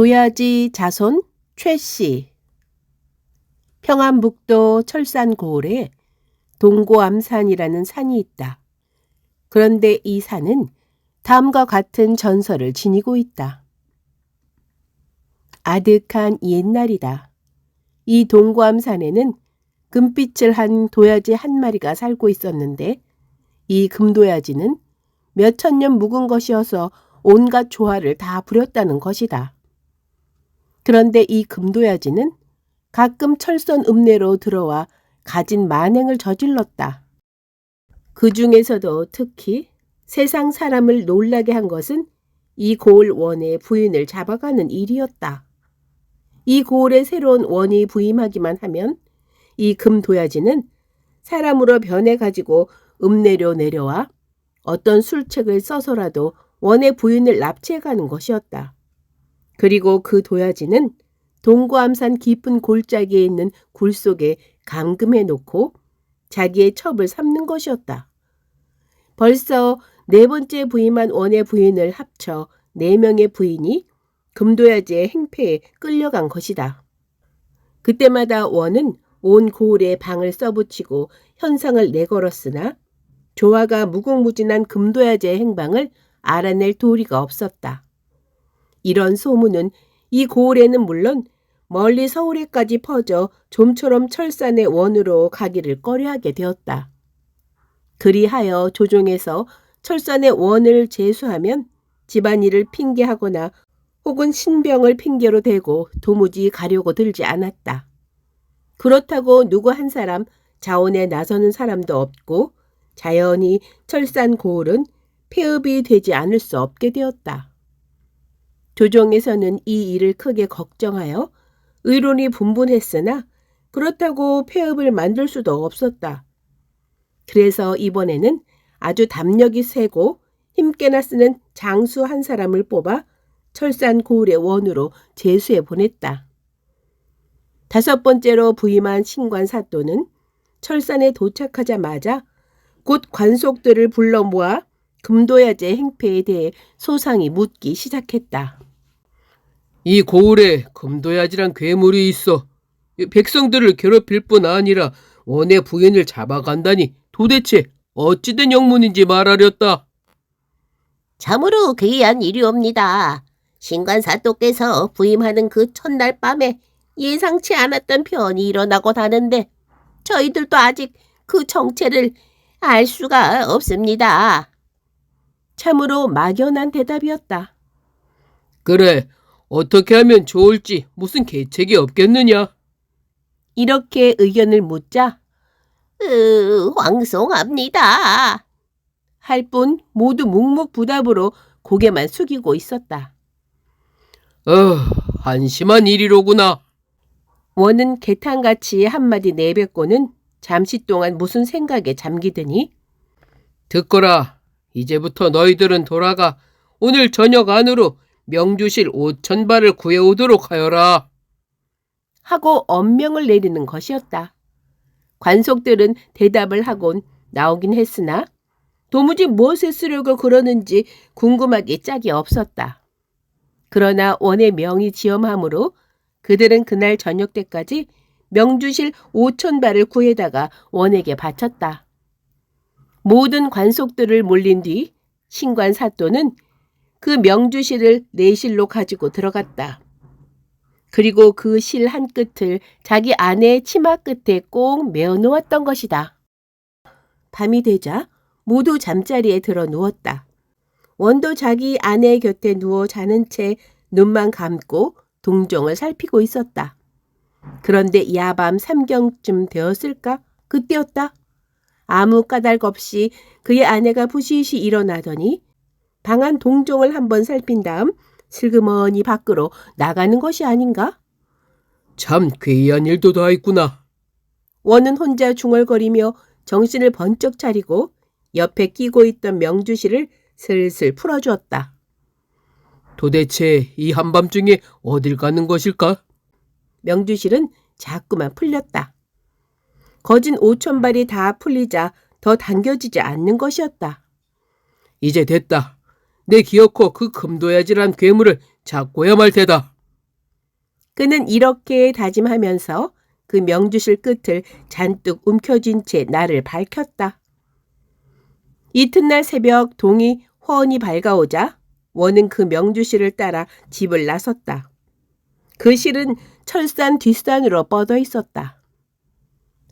도야지 자손 최씨 평안북도 철산고을에 동고암산이라는 산이 있다. 그런데 이 산은 다음과 같은 전설을 지니고 있다. 아득한 옛날이다. 이 동고암산에는 금빛을 한 도야지 한 마리가 살고 있었는데 이 금도야지는 몇천 년 묵은 것이어서 온갖 조화를 다 부렸다는 것이다. 그런데 이 금도야지는 가끔 철선 읍내로 들어와 가진 만행을 저질렀다. 그 중에서도 특히 세상 사람을 놀라게 한 것은 이 고을 원의 부인을 잡아가는 일이었다. 이 고을에 새로운 원이 부임하기만 하면 이 금도야지는 사람으로 변해 가지고 읍내로 내려와 어떤 술책을 써서라도 원의 부인을 납치해 가는 것이었다. 그리고 그 도야지는 동고암산 깊은 골짜기에 있는 굴 속에 감금해 놓고 자기의 첩을 삼는 것이었다. 벌써 네 번째 부임한 원의 부인을 합쳐 네 명의 부인이 금도야지의 행패에 끌려간 것이다. 그때마다 원은 온 고을에 방을 써붙이고 현상을 내걸었으나 조화가 무궁무진한 금도야지의 행방을 알아낼 도리가 없었다. 이런 소문은 이 고을에는 물론 멀리 서울에까지 퍼져 좀처럼 철산의 원으로 가기를 꺼려하게 되었다. 그리하여 조정에서 철산의 원을 제수하면 집안일을 핑계하거나 혹은 신병을 핑계로 대고 도무지 가려고 들지 않았다. 그렇다고 누구 한 사람 자원에 나서는 사람도 없고 자연히 철산 고을은 폐업이 되지 않을 수 없게 되었다. 조정에서는 이 일을 크게 걱정하여 의론이 분분했으나 그렇다고 폐업을 만들 수도 없었다. 그래서 이번에는 아주 담력이 세고 힘께나 쓰는 장수 한 사람을 뽑아 철산 고을의 원으로 제수해 보냈다. 다섯 번째로 부임한 신관 사또는 철산에 도착하자마자 곧 관속들을 불러 모아 금도야제 행패에 대해 소상히 묻기 시작했다. 이 고을에 금도야지란 괴물이 있어 이 백성들을 괴롭힐 뿐 아니라 원의 부인을 잡아간다니 도대체 어찌된 영문인지 말하렸다. 참으로 괴이한 일이옵니다. 신관사또께서 부임하는 그 첫날 밤에 예상치 않았던 변이 일어나곤 하는데 저희들도 아직 그 정체를 알 수가 없습니다. 참으로 막연한 대답이었다. 그래, 어떻게 하면 좋을지 무슨 계책이 없겠느냐? 이렇게 의견을 묻자 으, 황송합니다. 할 뿐 모두 묵묵부답으로 고개만 숙이고 있었다. 어, 한심한 일이로구나. 원은 개탄같이 한마디 내뱉고는 잠시 동안 무슨 생각에 잠기더니 듣거라. 이제부터 너희들은 돌아가 오늘 저녁 안으로 명주실 오천 발을 구해오도록 하여라. 하고 엄명을 내리는 것이었다. 관속들은 대답을 하곤 나오긴 했으나 도무지 무엇에 쓰려고 그러는지 궁금하기 짝이 없었다. 그러나 원의 명이 지엄하므로 그들은 그날 저녁 때까지 명주실 오천 발을 구해다가 원에게 바쳤다. 모든 관속들을 몰린 뒤 신관 사또는 그 명주실을 내실로 가지고 들어갔다. 그리고 그 실 한 끝을 자기 아내의 치마 끝에 꼭 메어 놓았던 것이다. 밤이 되자 모두 잠자리에 들어 누웠다. 원도 자기 아내의 곁에 누워 자는 채 눈만 감고 동정을 살피고 있었다. 그런데 야밤 삼경쯤 되었을까? 그때였다. 아무 까닭 없이 그의 아내가 부시시 일어나더니 방안 동종을 한번 살핀 다음 슬그머니 밖으로 나가는 것이 아닌가? 참 괴이한 일도 다 있구나. 원은 혼자 중얼거리며 정신을 번쩍 차리고 옆에 끼고 있던 명주실을 슬슬 풀어주었다. 도대체 이 한밤중에 어딜 가는 것일까? 명주실은 자꾸만 풀렸다. 거진 5천 발이 다 풀리자 더 당겨지지 않는 것이었다. 이제 됐다. 내 기어코 그 금도야지란 괴물을 잡고야 말 테다. 그는 이렇게 다짐하면서 그 명주실 끝을 잔뜩 움켜쥔 채 나를 밝혔다. 이튿날 새벽 동이 훤히 밝아오자 원은 그 명주실을 따라 집을 나섰다. 그 실은 철산 뒷산으로 뻗어 있었다.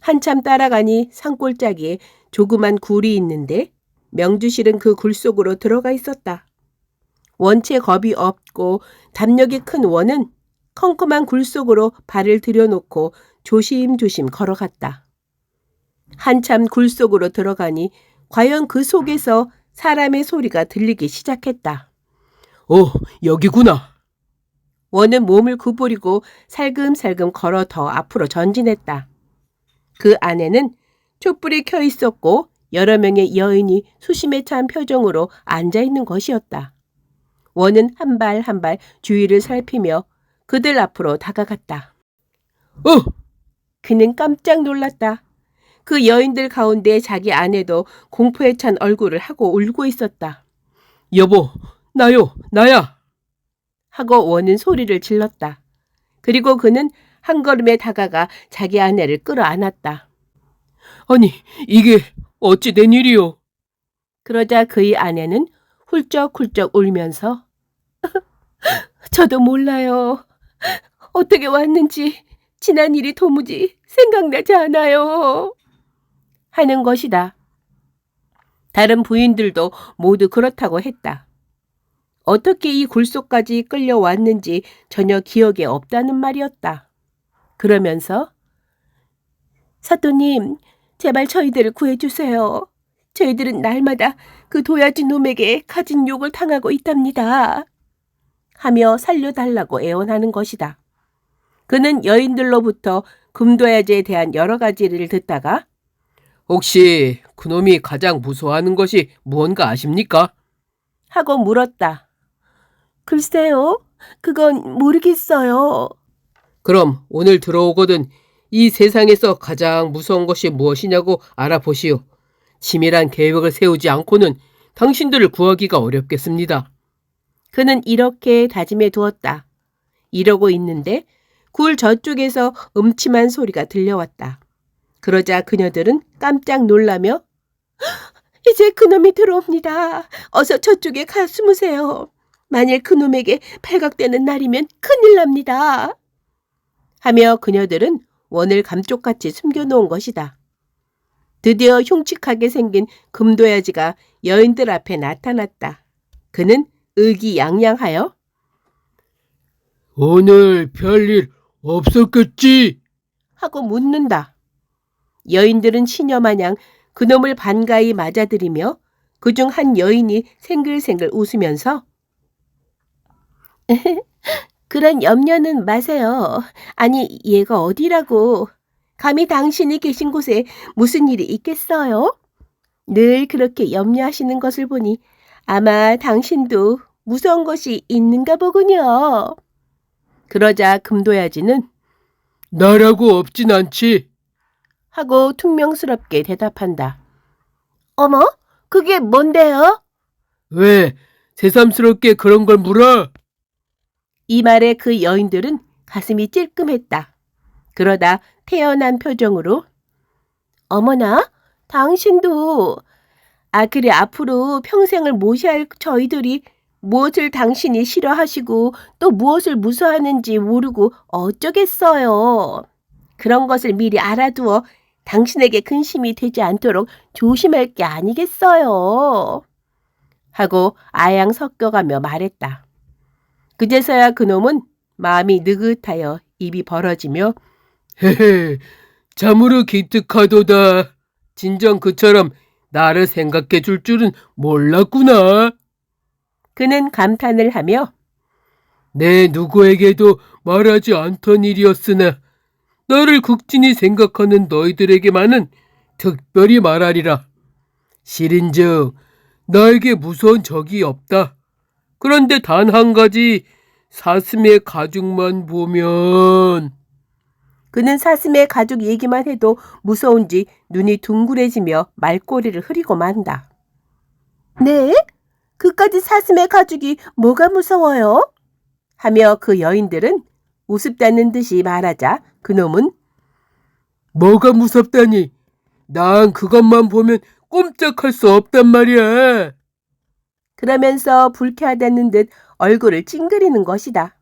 한참 따라가니 산골짜기에 조그만 굴이 있는데 명주 실은 그 굴 속으로 들어가 있었다. 원체 겁이 없고 담력이 큰 원은 컴컴한 굴 속으로 발을 들여놓고 조심조심 걸어갔다. 한참 굴 속으로 들어가니 과연 그 속에서 사람의 소리가 들리기 시작했다. 어, 여기구나. 원은 몸을 구부리고 살금살금 걸어 더 앞으로 전진했다. 그 안에는 촛불이 켜 있었고 여러 명의 여인이 수심에 찬 표정으로 앉아 있는 것이었다. 원은 한 발 한 발 주위를 살피며 그들 앞으로 다가갔다. 어, 그는 깜짝 놀랐다. 그 여인들 가운데 자기 아내도 공포에 찬 얼굴을 하고 울고 있었다. 여보, 나요, 나야. 하고 원은 소리를 질렀다. 그리고 그는 한 걸음에 다가가 자기 아내를 끌어안았다. 아니, 이게 어찌 된 일이오? 그러자 그의 아내는 훌쩍훌쩍 울면서 저도 몰라요. 어떻게 왔는지 지난 일이 도무지 생각나지 않아요. 하는 것이다. 다른 부인들도 모두 그렇다고 했다. 어떻게 이 굴속까지 끌려왔는지 전혀 기억에 없다는 말이었다. 그러면서 사또님, 제발 저희들을 구해주세요. 저희들은 날마다 그 도야지 놈에게 가진 욕을 당하고 있답니다. 하며 살려달라고 애원하는 것이다. 그는 여인들로부터 금도야지에 대한 여러 가지를 듣다가 혹시 그놈이 가장 무서워하는 것이 무언가 아십니까? 하고 물었다. 글쎄요, 그건 모르겠어요. 그럼 오늘 들어오거든 이 세상에서 가장 무서운 것이 무엇이냐고 알아보시오. 치밀한 계획을 세우지 않고는 당신들을 구하기가 어렵겠습니다. 그는 이렇게 다짐해 두었다. 이러고 있는데 굴 저쪽에서 음침한 소리가 들려왔다. 그러자 그녀들은 깜짝 놀라며 이제 그놈이 들어옵니다. 어서 저쪽에 가 숨으세요. 만일 그놈에게 발각되는 날이면 큰일 납니다. 하며 그녀들은 원을 감쪽같이 숨겨놓은 것이다. 드디어 흉측하게 생긴 금도야지가 여인들 앞에 나타났다. 그는 의기양양하여 오늘 별일 없었겠지? 하고 묻는다. 여인들은 시녀마냥 그놈을 반가이 맞아들이며 그중 한 여인이 생글생글 웃으면서 그런 염려는 마세요. 아니 얘가 어디라고. 감히 당신이 계신 곳에 무슨 일이 있겠어요? 늘 그렇게 염려하시는 것을 보니 아마 당신도 무서운 것이 있는가 보군요. 그러자 금도야지는 나라고 없진 않지. 하고 퉁명스럽게 대답한다. 어머, 그게 뭔데요? 왜 새삼스럽게 그런 걸 물어? 이 말에 그 여인들은 가슴이 찔끔했다. 그러다 태연한 표정으로 어머나, 당신도 아 그래 앞으로 평생을 모셔야 할 저희들이 무엇을 당신이 싫어하시고 또 무엇을 무서워하는지 모르고 어쩌겠어요. 그런 것을 미리 알아두어 당신에게 근심이 되지 않도록 조심할 게 아니겠어요. 하고 아양 섞여가며 말했다. 그제서야 그놈은 마음이 느긋하여 입이 벌어지며 헤헤, 참으로 기특하도다. 진정 그처럼 나를 생각해 줄 줄은 몰랐구나. 그는 감탄을 하며 내 누구에게도 말하지 않던 일이었으나 나를 극진히 생각하는 너희들에게만은 특별히 말하리라. 실인즉 나에게 무서운 적이 없다. 그런데 단 한 가지 사슴의 가죽만 보면 그는 사슴의 가족 얘기만 해도 무서운지 눈이 둥그레지며 말꼬리를 흐리고 만다. 네? 그까지 사슴의 가족이 뭐가 무서워요? 하며 그 여인들은 우습다는 듯이 말하자 그놈은 뭐가 무섭다니? 난 그것만 보면 꼼짝할 수 없단 말이야. 그러면서 불쾌하다는 듯 얼굴을 찡그리는 것이다.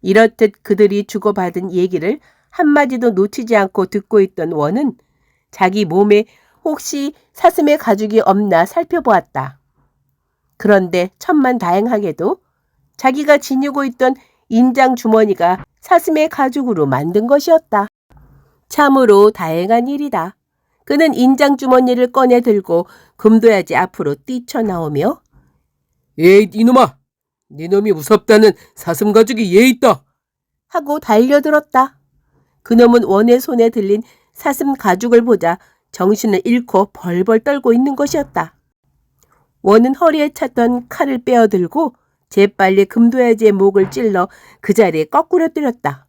이렇듯 그들이 주고받은 얘기를 한마디도 놓치지 않고 듣고 있던 원은 자기 몸에 혹시 사슴의 가죽이 없나 살펴보았다. 그런데 천만 다행하게도 자기가 지니고 있던 인장 주머니가 사슴의 가죽으로 만든 것이었다. 참으로 다행한 일이다. 그는 인장 주머니를 꺼내 들고 금도야지 앞으로 뛰쳐나오며 에이, 이놈아! 니놈이 무섭다는 사슴 가죽이 얘 있다. 하고 달려들었다. 그놈은 원의 손에 들린 사슴 가죽을 보자 정신을 잃고 벌벌 떨고 있는 것이었다. 원은 허리에 찼던 칼을 빼어들고 재빨리 금도야지의 목을 찔러 그 자리에 거꾸로 때렸다.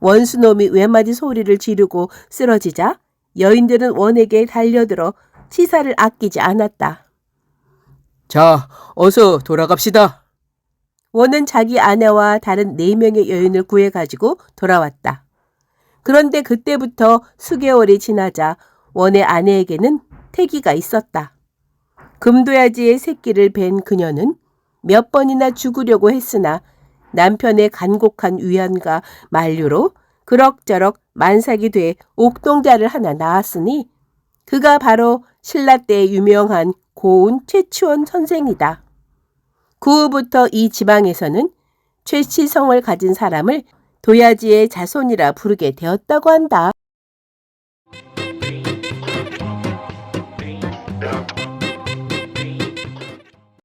원수놈이 외마디 소리를 지르고 쓰러지자 여인들은 원에게 달려들어 치사를 아끼지 않았다. 자, 어서 돌아갑시다. 원은 자기 아내와 다른 네 명의 여인을 구해가지고 돌아왔다. 그런데 그때부터 수개월이 지나자 원의 아내에게는 태기가 있었다. 금도야지의 새끼를 뵌 그녀는 몇 번이나 죽으려고 했으나 남편의 간곡한 위안과 만류로 그럭저럭 만삭이 돼 옥동자를 하나 낳았으니 그가 바로 신라 때 유명한 고운 최치원 선생이다. 그 후부터 이 지방에서는 최치성을 가진 사람을 도야지의 자손이라 부르게 되었다고 한다.